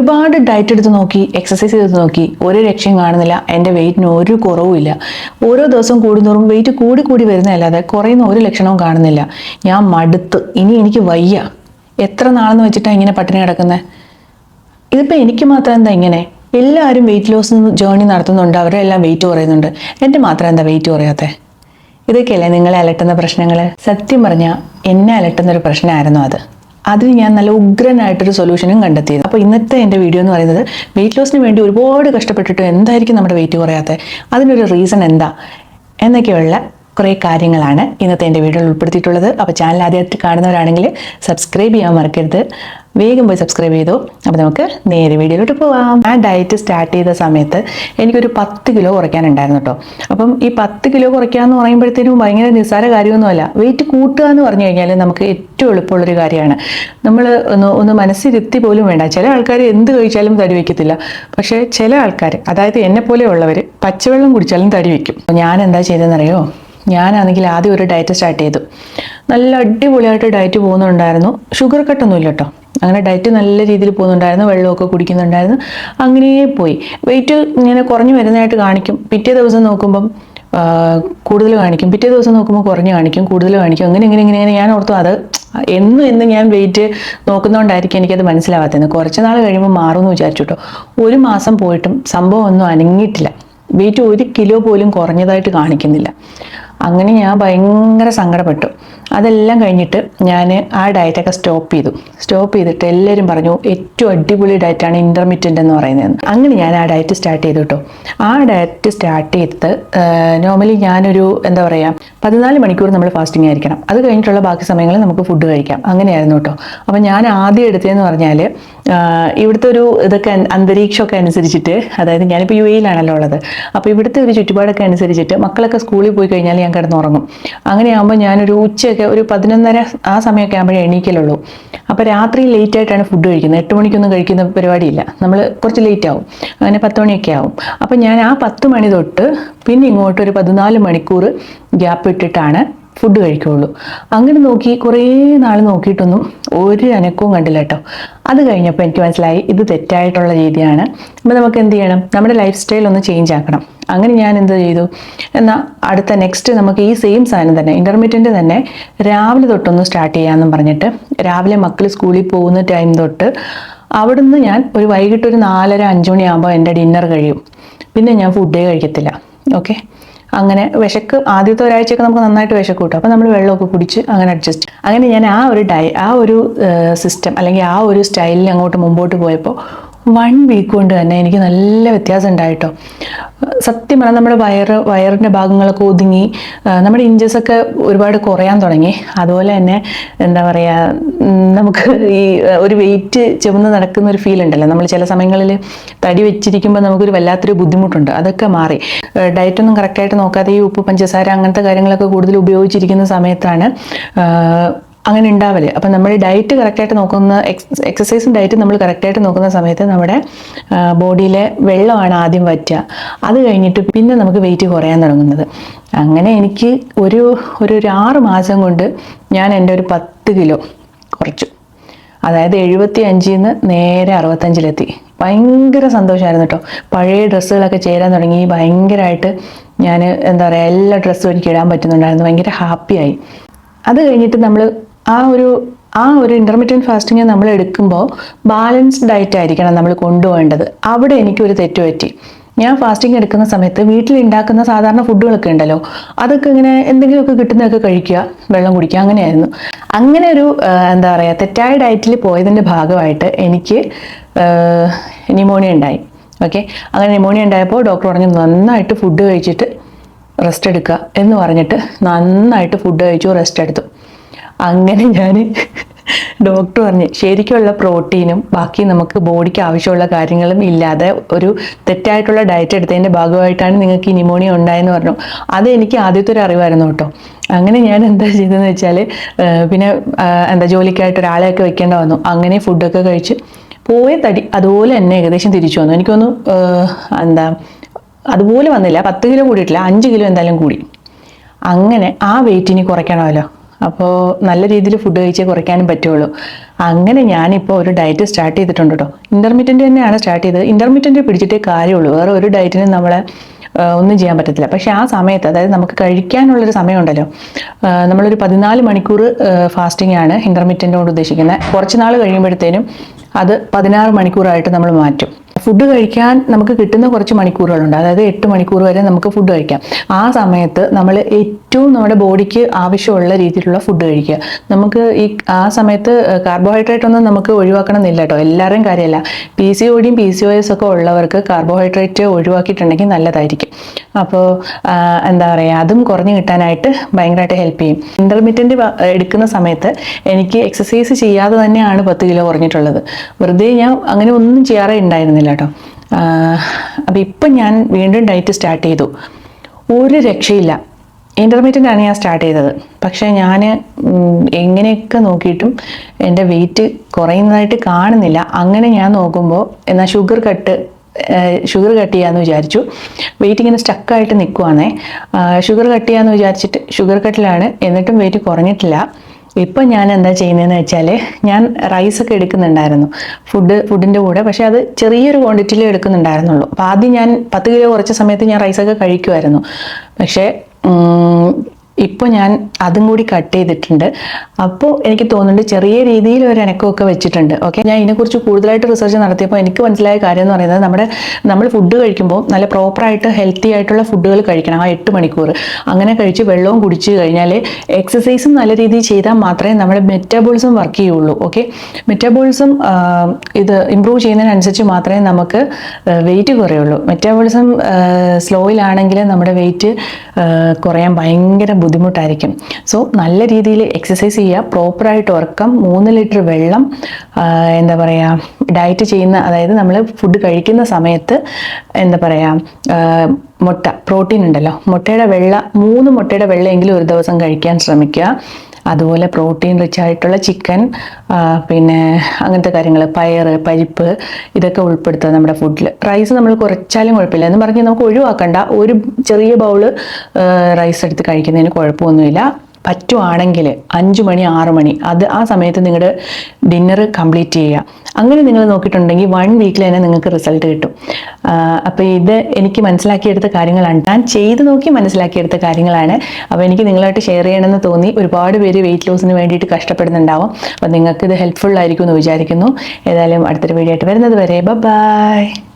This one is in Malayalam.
ഒരുപാട് ഡയറ്റ് എടുത്ത് നോക്കി എക്സസൈസ് ചെയ്ത് നോക്കി ഒരു രക്ഷയും കാണുന്നില്ല. എന്റെ വെയിറ്റിന് ഒരു കുറവുമില്ല ഓരോ ദിവസവും കൂടുന്നോറും വെയിറ്റ് കൂടി കൂടി വരുന്നതല്ലാതെ കുറയുന്ന ഒരു ലക്ഷണവും കാണുന്നില്ല. ഞാൻ മടുത്ത്. ഇനി എനിക്ക് വയ്യ. എത്ര നാളെന്ന് വെച്ചിട്ടാണ് ഇങ്ങനെ പട്ടിണി കിടക്കുന്നത് ഇതിപ്പോൾ എനിക്ക് മാത്രം എന്താ ഇങ്ങനെ? എല്ലാവരും വെയിറ്റ് ലോസ് ജേർണി നടത്തുന്നുണ്ട്. അവരെല്ലാം വെയിറ്റ് കുറയുന്നുണ്ട്. എന്റെ മാത്രം എന്താ വെയിറ്റ് കുറയാത്തെ? ഇതൊക്കെയല്ലേ നിങ്ങളെ അലട്ടുന്ന പ്രശ്നങ്ങൾ സത്യം പറഞ്ഞാൽ എന്നെ അലട്ടുന്ന ഒരു പ്രശ്നമായിരുന്നു അത്. അതിന് ഞാൻ നല്ല ഉഗ്രനായിട്ടൊരു സൊല്യൂഷനും കണ്ടെത്തിയത്. അപ്പോൾ ഇന്നത്തെ എന്റെ വീഡിയോ എന്ന് പറയുന്നത് വെയിറ്റ് ലോസിന് വേണ്ടി ഒരുപാട് കഷ്ടപ്പെട്ടിട്ട് എന്തായിരിക്കും നമ്മുടെ വെയിറ്റ് കുറയാത്തത് അതിനൊരു റീസൺ എന്താ? എന്നൊക്കെയുള്ള കുറേ കാര്യങ്ങളാണ് ഇന്നത്തെ എന്റെ വീഡിയോയിൽ ഉൾപ്പെടുത്തിയിട്ടുള്ളത്. അപ്പോൾ ചാനൽ ആദ്യമായിട്ട് കാണുന്നവരാണെങ്കിൽ സബ്സ്ക്രൈബ് ചെയ്യാൻ മറക്കരുത്. വേഗം പോയി സബ്സ്ക്രൈബ് ചെയ്തു. അപ്പോൾ നമുക്ക് നേരെ വീഡിയോയിലോട്ട് പോവാം. ആ ഡയറ്റ് സ്റ്റാർട്ട് ചെയ്ത സമയത്ത് എനിക്കൊരു പത്ത് കിലോ കുറയ്ക്കാനുണ്ടായിരുന്നു കേട്ടോ. അപ്പം ഈ പത്ത് കിലോ കുറയ്ക്കുക എന്ന് പറയുമ്പോഴത്തേനും ഭയങ്കര നിസ്സാര കാര്യമൊന്നുമല്ല. വെയിറ്റ് കൂട്ടുക എന്ന് പറഞ്ഞു കഴിഞ്ഞാൽ നമുക്ക് ഏറ്റവും എളുപ്പമുള്ളൊരു കാര്യമാണ്. നമ്മൾ ഒന്ന് ഒന്ന് മനസ്സിരുത്തി പോലും വേണ്ട. ചില ആൾക്കാർ എന്ത് കഴിച്ചാലും തടി വയ്ക്കത്തില്ല. പക്ഷേ ചില ആൾക്കാർ അതായത് എന്നെ പോലെയുള്ളവർ പച്ചവെള്ളം കുടിച്ചാലും തടി വയ്ക്കും. ഞാൻ എന്താ ചെയ്തതെന്നറിയോ? ഞാനാണെങ്കിൽ ആദ്യം ഒരു ഡയറ്റ് സ്റ്റാർട്ട് ചെയ്തു. നല്ല അടിപൊളിയായിട്ട് ഡയറ്റ് പോകുന്നുണ്ടായിരുന്നു. ഷുഗർ കട്ടൊന്നുമില്ല കേട്ടോ. അങ്ങനെ ഡയറ്റ് നല്ല രീതിയിൽ പോകുന്നുണ്ടായിരുന്നു വെള്ളമൊക്കെ കുടിക്കുന്നുണ്ടായിരുന്നു അങ്ങനെ പോയി. വെയിറ്റ് ഇങ്ങനെ കുറഞ്ഞു വരുന്നതായിട്ട് കാണിക്കും. പിറ്റേ ദിവസം നോക്കുമ്പം കൂടുതൽ കാണിക്കും. പിറ്റേ ദിവസം നോക്കുമ്പോൾ കുറഞ്ഞു കാണിക്കും കൂടുതൽ കാണിക്കും. അങ്ങനെ ഇങ്ങനെ ഇങ്ങനെ ഇങ്ങനെ. ഞാൻ ഓർത്തു അത് എന്നും എന്നും ഞാൻ വെയിറ്റ് നോക്കുന്നതുകൊണ്ടായിരിക്കും എനിക്കത് മനസ്സിലാവാത്തത്. കുറച്ച് നാൾ കഴിയുമ്പോൾ മാറുമെന്ന് വിചാരിച്ചു കേട്ടോ ഒരു മാസം പോയിട്ടും സംഭവം ഒന്നും അനങ്ങിയിട്ടില്ല. വെയിറ്റ് ഒരു കിലോ പോലും കുറഞ്ഞതായിട്ട് കാണിക്കുന്നില്ല. അങ്ങനെ ഞാൻ ഭയങ്കര സങ്കടപ്പെട്ടു. അതെല്ലാം കഴിഞ്ഞിട്ട് ഞാൻ ആ ഡയറ്റൊക്കെ സ്റ്റോപ്പ് ചെയ്തു. സ്റ്റോപ്പ് ചെയ്തിട്ട് എല്ലാവരും പറഞ്ഞു ഏറ്റവും അടിപൊളി ഡയറ്റാണ് ഇന്റർമീഡിയന്റ് എന്ന് പറയുന്നത് അങ്ങനെ ഞാൻ ആ ഡയറ്റ് സ്റ്റാർട്ട് ചെയ്തു കേട്ടോ ആ ഡയറ്റ് സ്റ്റാർട്ട് ചെയ്തിട്ട് നോർമലി ഞാനൊരു എന്താ പറയുക പതിനാല് മണിക്കൂർ നമ്മൾ ഫാസ്റ്റിംഗ് ആയിരിക്കണം. അത് കഴിഞ്ഞിട്ടുള്ള ബാക്കി സമയങ്ങളിൽ നമുക്ക് ഫുഡ് കഴിക്കാം. അങ്ങനെയായിരുന്നു കേട്ടോ അപ്പം ഞാൻ ആദ്യം എടുത്തതെന്ന് പറഞ്ഞാൽ ഇവിടുത്തെ ഒരു ഇതൊക്കെ അന്തരീക്ഷമൊക്കെ അനുസരിച്ചിട്ട് അതായത് ഞാനിപ്പോൾ യു എയിലാണല്ലോ ഉള്ളത്. അപ്പോൾ ഇവിടുത്തെ ഒരു ചുറ്റുപാടൊക്കെ അനുസരിച്ചിട്ട് മക്കളൊക്കെ സ്കൂളിൽ പോയി കഴിഞ്ഞാൽ ഞാൻ കിടന്നുറങ്ങും. അങ്ങനെയാകുമ്പോൾ ഞാനൊരു ഉച്ചയൊക്കെ ഒരു പതിനൊന്നര ആ സമയമൊക്കെ ആകുമ്പോഴേ എണീക്കലുള്ളൂ. അപ്പോൾ രാത്രി ലേറ്റ് ആയിട്ടാണ് ഫുഡ് കഴിക്കുന്നത്. എട്ട് മണിക്കൊന്നും കഴിക്കുന്ന പരിപാടിയില്ല. നമ്മൾ കുറച്ച് ലേറ്റ് ആവും. അങ്ങനെ പത്ത് മണിയൊക്കെ ആവും. അപ്പോൾ ഞാൻ ആ പത്ത് മണി തൊട്ട് പിന്നെ ഇങ്ങോട്ട് ഒരു പതിനാല് മണിക്കൂർ ഗ്യാപ്പ് ഇട്ടിട്ടാണ് ഫുഡ് കഴിക്കുകയുള്ളൂ അങ്ങനെ നോക്കി കുറേ നാൾ നോക്കിയിട്ടൊന്നും ഒരു അനക്കവും കണ്ടില്ല കേട്ടോ. അത് കഴിഞ്ഞപ്പോൾ എനിക്ക് മനസ്സിലായി ഇത് തെറ്റായിട്ടുള്ള രീതിയാണ്. അപ്പോൾ നമുക്ക് എന്ത് ചെയ്യണം? നമ്മുടെ ലൈഫ് സ്റ്റൈൽ ഒന്ന് ചേഞ്ച് ആക്കണം. അങ്ങനെ ഞാൻ എന്ത് ചെയ്തു? എന്നാൽ അടുത്ത നെക്സ്റ്റ് നമുക്ക് ഈ സെയിം സാധനം തന്നെ ഇന്റർമീഡിയന്റ് തന്നെ രാവിലെ തൊട്ടൊന്ന് സ്റ്റാർട്ട് ചെയ്യാമെന്നും പറഞ്ഞിട്ട് രാവിലെ മക്കൾ സ്കൂളിൽ പോകുന്ന ടൈം തൊട്ട് അവിടുന്ന് ഞാൻ ഒരു വൈകിട്ട് ഒരു നാലര അഞ്ച് മണിയാകുമ്പോൾ എന്റെ ഡിന്നർ കഴിയും. പിന്നെ ഞാൻ ഫുഡേ കഴിക്കത്തില്ല. ഓക്കെ അങ്ങനെ വിശക്ക് ആദ്യത്തെ ഒരാഴ്ചയൊക്കെ നമുക്ക് നന്നായിട്ട് വിശക്ക് കിട്ടും. അപ്പോൾ നമ്മൾ വെള്ളമൊക്കെ കുടിച്ച് അങ്ങനെ അഡ്ജസ്റ്റ് അങ്ങനെ ഞാൻ ആ ഒരു ഡയ ആ ഒരു സിസ്റ്റം അല്ലെങ്കിൽ ആ ഒരു സ്റ്റൈലിൽ അങ്ങോട്ട് മുമ്പോട്ട് പോയപ്പോൾ വൺ വീക്ക് കൊണ്ട് തന്നെ എനിക്ക് നല്ല വ്യത്യാസം ഉണ്ടായിട്ടോ. സത്യം പറഞ്ഞാൽ നമ്മുടെ വയറ് വയറിന്റെ ഭാഗങ്ങളൊക്കെ ഒതുങ്ങി നമ്മുടെ ഇഞ്ചസ് ഒക്കെ ഒരുപാട് കുറയാൻ തുടങ്ങി. അതുപോലെ തന്നെ എന്താ പറയുക നമുക്ക് ഈ ഒരു വെയിറ്റ് ചുമന്ന് നടക്കുന്ന ഒരു ഫീൽ ഉണ്ടല്ലോ. നമ്മൾ ചില സമയങ്ങളിൽ തടി വെച്ചിരിക്കുമ്പോൾ നമുക്കൊരു വല്ലാത്തൊരു ബുദ്ധിമുട്ടുണ്ട്. അതൊക്കെ മാറി. ഡയറ്റൊന്നും കറക്റ്റായിട്ട് നോക്കാതെ ഈ ഉപ്പ് പഞ്ചസാര അങ്ങനത്തെ കാര്യങ്ങളൊക്കെ കൂടുതൽ ഉപയോഗിച്ചിരിക്കുന്ന സമയത്താണ് അങ്ങനെ ഉണ്ടാവൽ. അപ്പം നമ്മൾ ഡയറ്റ് കറക്റ്റായിട്ട് നോക്കുന്ന എക്സ് എക്സസൈസും ഡയറ്റും നമ്മൾ കറക്റ്റായിട്ട് നോക്കുന്ന സമയത്ത് നമ്മുടെ ബോഡിയിലെ വെള്ളമാണ് ആദ്യം വറ്റുക അത് കഴിഞ്ഞിട്ട് പിന്നെ നമുക്ക് വെയിറ്റ് കുറയാൻ തുടങ്ങുന്നത്. അങ്ങനെ എനിക്ക് ഒരു ഒരു ആറ് മാസം കൊണ്ട് ഞാൻ എന്റെ ഒരു പത്ത് കിലോ കുറച്ചു. അതായത് എഴുപത്തി അഞ്ചിൽ നിന്ന് നേരെ അറുപത്തഞ്ചിലെത്തി. ഭയങ്കര സന്തോഷമായിരുന്നു കേട്ടോ പഴയ ഡ്രസ്സുകളൊക്കെ ചേരാൻ തുടങ്ങി. ഭയങ്കരമായിട്ട് ഞാൻ എന്താ പറയുക എല്ലാ ഡ്രസ്സും എനിക്ക് ഇടാൻ പറ്റുന്നുണ്ടായിരുന്നു. ഭയങ്കര ഹാപ്പിയായി. അത് കഴിഞ്ഞിട്ട് നമ്മൾ ആ ഒരു ആ ഒരു ഇന്റർമീഡിയറ്റ് ഫാസ്റ്റിംഗ് നമ്മൾ എടുക്കുമ്പോൾ ബാലൻസ്ഡ് ഡയറ്റ് ആയിരിക്കണം നമ്മൾ കൊണ്ടുപോകേണ്ടത്. അവിടെ എനിക്കൊരു തെറ്റ് പറ്റി. ഞാൻ ഫാസ്റ്റിംഗ് എടുക്കുന്ന സമയത്ത് വീട്ടിൽ ഉണ്ടാക്കുന്ന സാധാരണ ഫുഡുകളൊക്കെ ഉണ്ടല്ലോ അതൊക്കെ ഇങ്ങനെ എന്തെങ്കിലുമൊക്കെ കിട്ടുന്നതൊക്കെ കഴിക്കുക വെള്ളം കുടിക്കുക അങ്ങനെയായിരുന്നു. അങ്ങനെ ഒരു എന്താ പറയുക തെറ്റായ ഡയറ്റിൽ പോയതിന്റെ ഭാഗമായിട്ട് എനിക്ക് ന്യൂമോണിയ ഉണ്ടായി. ഓക്കെ അങ്ങനെ ന്യൂമോണിയ ഉണ്ടായപ്പോൾ ഡോക്ടർ പറഞ്ഞു നന്നായിട്ട് ഫുഡ് കഴിച്ചിട്ട് റെസ്റ്റ് എടുക്കുക എന്ന് പറഞ്ഞിട്ട് നന്നായിട്ട് ഫുഡ് കഴിച്ചു റെസ്റ്റ് എടുത്തു. അങ്ങനെ ഞാൻ ഡോക്ടർ പറഞ്ഞ് ശരിക്കുള്ള പ്രോട്ടീനും ബാക്കി നമുക്ക് ബോഡിക്ക് ആവശ്യമുള്ള കാര്യങ്ങളും ഇല്ലാതെ ഒരു തെറ്റായിട്ടുള്ള ഡയറ്റ് എടുത്തതിന്റെ ഭാഗമായിട്ടാണ് നിങ്ങൾക്ക് ഈ ന്യൂമോണിയ ഉണ്ടായെന്ന് പറഞ്ഞു. അത് എനിക്ക് ആദ്യത്തെ ഒരു അറിവായിരുന്നു കേട്ടോ. അങ്ങനെ ഞാൻ എന്താ ചെയ്തതെന്ന് വെച്ചാൽ പിന്നെ എന്താ ജോലിക്കായിട്ട് ഒരാളെയൊക്കെ വെക്കേണ്ട വന്നു. അങ്ങനെ ഫുഡൊക്കെ കഴിച്ച് പോയ തടി അതുപോലെ തന്നെ ഏകദേശം തിരിച്ചു വന്നു. എനിക്കൊന്ന് എന്താ അതുപോലെ വന്നില്ല. പത്ത് കിലോ കൂടിയിട്ടില്ല. അഞ്ച് കിലോ എന്തായാലും കൂടി. അങ്ങനെ ആ വെയിറ്റിനി കുറയ്ക്കണമല്ലോ. അപ്പോൾ നല്ല രീതിയിൽ ഫുഡ് കഴിച്ചേ കുറയ്ക്കാനും പറ്റുള്ളൂ. അങ്ങനെ ഞാനിപ്പോൾ ഒരു ഡയറ്റ് സ്റ്റാർട്ട് ചെയ്തിട്ടുണ്ട് കേട്ടോ ഇന്റർമീഡിയന്റ് തന്നെയാണ് സ്റ്റാർട്ട് ചെയ്തത്. ഇന്റർമീഡിയന്റ് പിടിച്ചിട്ടേ കാര്യമുള്ളൂ. വേറെ ഒരു ഡയറ്റിനും നമ്മളെ ഒന്നും ചെയ്യാൻ പറ്റത്തില്ല. പക്ഷേ ആ സമയത്ത് അതായത് നമുക്ക് കഴിക്കാനുള്ളൊരു സമയമുണ്ടല്ലോ. നമ്മളൊരു പതിനാല് മണിക്കൂർ ഫാസ്റ്റിംഗ് ആണ് ഇന്റർമീഡിയന്റ് കൊണ്ട് ഉദ്ദേശിക്കുന്നത്. കുറച്ച് നാൾ കഴിയുമ്പോഴത്തേനും അത് പതിനാറ് മണിക്കൂറായിട്ട് നമ്മൾ മാറ്റും. ഫുഡ് കഴിക്കാൻ നമുക്ക് കിട്ടുന്ന കുറച്ച് മണിക്കൂറുകളുണ്ട്. അതായത് എട്ട് മണിക്കൂർ വരെ നമുക്ക് ഫുഡ് കഴിക്കാം. ആ സമയത്ത് നമ്മൾ ഏറ്റവും നമ്മുടെ ബോഡിക്ക് ആവശ്യമുള്ള രീതിയിലുള്ള ഫുഡ് കഴിക്കുക. നമുക്ക് ഈ ആ സമയത്ത് കാർബോഹൈഡ്രേറ്റ് ഒന്നും നമുക്ക് ഒഴിവാക്കണം എന്നില്ല കേട്ടോ. എല്ലാവരുടെയും കാര്യമല്ല. പി സി ഒടിയും പി സി ഒ എസ് ഒക്കെ ഉള്ളവർക്ക് കാർബോഹൈഡ്രേറ്റ് ഒഴിവാക്കിയിട്ടുണ്ടെങ്കിൽ നല്ലതായിരിക്കും. അപ്പോൾ എന്താ പറയുക അതും കുറഞ്ഞു കിട്ടാനായിട്ട് ഭയങ്കരമായിട്ട് ഹെൽപ്പ് ചെയ്യും. ഇന്റർമീഡിയന്റ് എടുക്കുന്ന സമയത്ത് എനിക്ക് എക്സസൈസ് ചെയ്യാതെ തന്നെയാണ് പത്ത് കിലോ കുറഞ്ഞിട്ടുള്ളത്. വെറുതെ ഞാൻ അങ്ങനെ ഒന്നും ചെയ്യാറേ ഉണ്ടായിരുന്നില്ല കേട്ടോ അപ്പോൾ ഇപ്പം ഞാൻ വീണ്ടും ഡയറ്റ് സ്റ്റാർട്ട് ചെയ്തു. ഒരു രക്ഷയില്ല. ഇന്റർമീഡിയറ്റാണ് ഞാൻ സ്റ്റാർട്ട് ചെയ്തത്. പക്ഷേ ഞാൻ എങ്ങനെയൊക്കെ നോക്കിയിട്ടും എന്റെ വെയിറ്റ് കുറയുന്നതായിട്ട് കാണുന്നില്ല. അങ്ങനെ ഞാൻ നോക്കുമ്പോൾ എന്നാൽ ഷുഗർ കട്ട് ഷുഗർ കട്ട് ചെയ്യാമെന്ന് വിചാരിച്ചു. വെയിറ്റ് ഇങ്ങനെ സ്റ്റക്കായിട്ട് നിൽക്കുവാണേ ഷുഗർ കട്ട് ചെയ്യാമെന്ന് വിചാരിച്ചിട്ട് ഷുഗർ കട്ടിലാണ് എന്നിട്ടും വെയിറ്റ് കുറഞ്ഞിട്ടില്ല. ഇപ്പം ഞാൻ എന്താ ചെയ്യുന്നതെന്ന് വെച്ചാൽ ഞാൻ റൈസൊക്കെ എടുക്കുന്നുണ്ടായിരുന്നു. ഫുഡ് ഫുഡിന്റെ കൂടെ. പക്ഷേ അത് ചെറിയൊരു ക്വാണ്ടിറ്റിയിൽ എടുക്കുന്നുണ്ടായിരുന്നുള്ളൂ. അപ്പോൾ ആദ്യം ഞാൻ പത്ത് കിലോ കുറച്ച സമയത്ത് ഞാൻ റൈസൊക്കെ കഴിക്കുമായിരുന്നു പക്ഷേ ഇപ്പോൾ ഞാൻ അതും കൂടി കട്ട് ചെയ്തിട്ടുണ്ട്. അപ്പോൾ എനിക്ക് തോന്നുന്നുണ്ട് ചെറിയ രീതിയിൽ ഒരു ഇണക്കമൊക്കെ വെച്ചിട്ടുണ്ട്. ഓക്കെ ഞാൻ ഇതിനെക്കുറിച്ച് കൂടുതലായിട്ട് റിസർച്ച് നടത്തിയപ്പോൾ എനിക്ക് മനസ്സിലായ കാര്യം എന്ന് പറയുന്നത് നമ്മുടെ നമ്മൾ ഫുഡ് കഴിക്കുമ്പോൾ നല്ല പ്രോപ്പറായിട്ട് ഹെൽത്തി ആയിട്ടുള്ള ഫുഡുകൾ കഴിക്കണം. ആ എട്ട് മണിക്കൂർ അങ്ങനെ കഴിച്ച് വെള്ളവും കുടിച്ച് കഴിഞ്ഞാൽ എക്സസൈസും നല്ല രീതിയിൽ ചെയ്താൽ മാത്രമേ നമ്മുടെ മെറ്റാബോളിസം വർക്ക് ചെയ്യുള്ളൂ. ഓക്കെ മെറ്റാബോളിസം ഇത് ഇമ്പ്രൂവ് ചെയ്യുന്നതിനനുസരിച്ച് മാത്രമേ നമുക്ക് വെയിറ്റ് കുറയുള്ളൂ. മെറ്റാബോളിസം സ്ലോയിലാണെങ്കിൽ നമ്മുടെ വെയിറ്റ് കുറയാൻ ഭയങ്കര ബുദ്ധിമുട്ടായിരിക്കും. സോ നല്ല രീതിയിൽ എക്സസൈസ് ചെയ്യുക പ്രോപ്പറായിട്ട് ഉറക്കം മൂന്ന് ലിറ്റർ വെള്ളം എന്താ പറയുക ഡയറ്റ് ചെയ്യുന്ന അതായത് നമ്മൾ ഫുഡ് കഴിക്കുന്ന സമയത്ത് എന്താ പറയുക മുട്ട പ്രോട്ടീൻ ഉണ്ടല്ലോ. മുട്ടയുടെ വെള്ള മൂന്ന് മുട്ടയുടെ വെള്ളമെങ്കിലും ഒരു ദിവസം കഴിക്കാൻ ശ്രമിക്കുക. അതുപോലെ പ്രോട്ടീൻ റിച്ച് ആയിട്ടുള്ള ചിക്കൻ പിന്നെ അങ്ങനത്തെ കാര്യങ്ങൾ പയർ പരിപ്പ് ഇതൊക്കെ ഉൾപ്പെടുത്തുക നമ്മുടെ ഫുഡിൽ റൈസ് നമ്മൾ കുറച്ചാലും കുഴപ്പമില്ല. എന്ന് പറഞ്ഞ് നമുക്ക് ഒഴിവാക്കണ്ട. ഒരു ചെറിയ ബൗൾ റൈസ് എടുത്ത് കഴിക്കുന്നതിന് കുഴപ്പമൊന്നുമില്ല. പറ്റുവാണെങ്കിൽ അഞ്ച് മണി ആറ് മണി അത് ആ സമയത്ത് നിങ്ങളുടെ ഡിന്നർ കംപ്ലീറ്റ് ചെയ്യുക. അങ്ങനെ നിങ്ങൾ നോക്കിയിട്ടുണ്ടെങ്കിൽ വൺ വീക്കിൽ തന്നെ നിങ്ങൾക്ക് റിസൾട്ട് കിട്ടും. അപ്പോൾ ഇത് എനിക്ക് മനസ്സിലാക്കിയെടുത്ത കാര്യങ്ങളാണ്. ഞാൻ ചെയ്ത് നോക്കി മനസ്സിലാക്കിയെടുത്ത കാര്യങ്ങളാണ്. അപ്പോൾ എനിക്ക് നിങ്ങളായിട്ട് ഷെയർ ചെയ്യണമെന്ന് തോന്നി. ഒരുപാട് പേര് വെയിറ്റ് ലോസിന് വേണ്ടിയിട്ട് കഷ്ടപ്പെടുന്നുണ്ടാവും. അപ്പോൾ നിങ്ങൾക്ക് ഇത് ഹെൽപ്ഫുൾ ആയിരിക്കും എന്ന് വിചാരിക്കുന്നു. ഏതായാലും അടുത്തൊരു വീഡിയോ ആയിട്ട് വരുന്നത് വരെ. ബൈ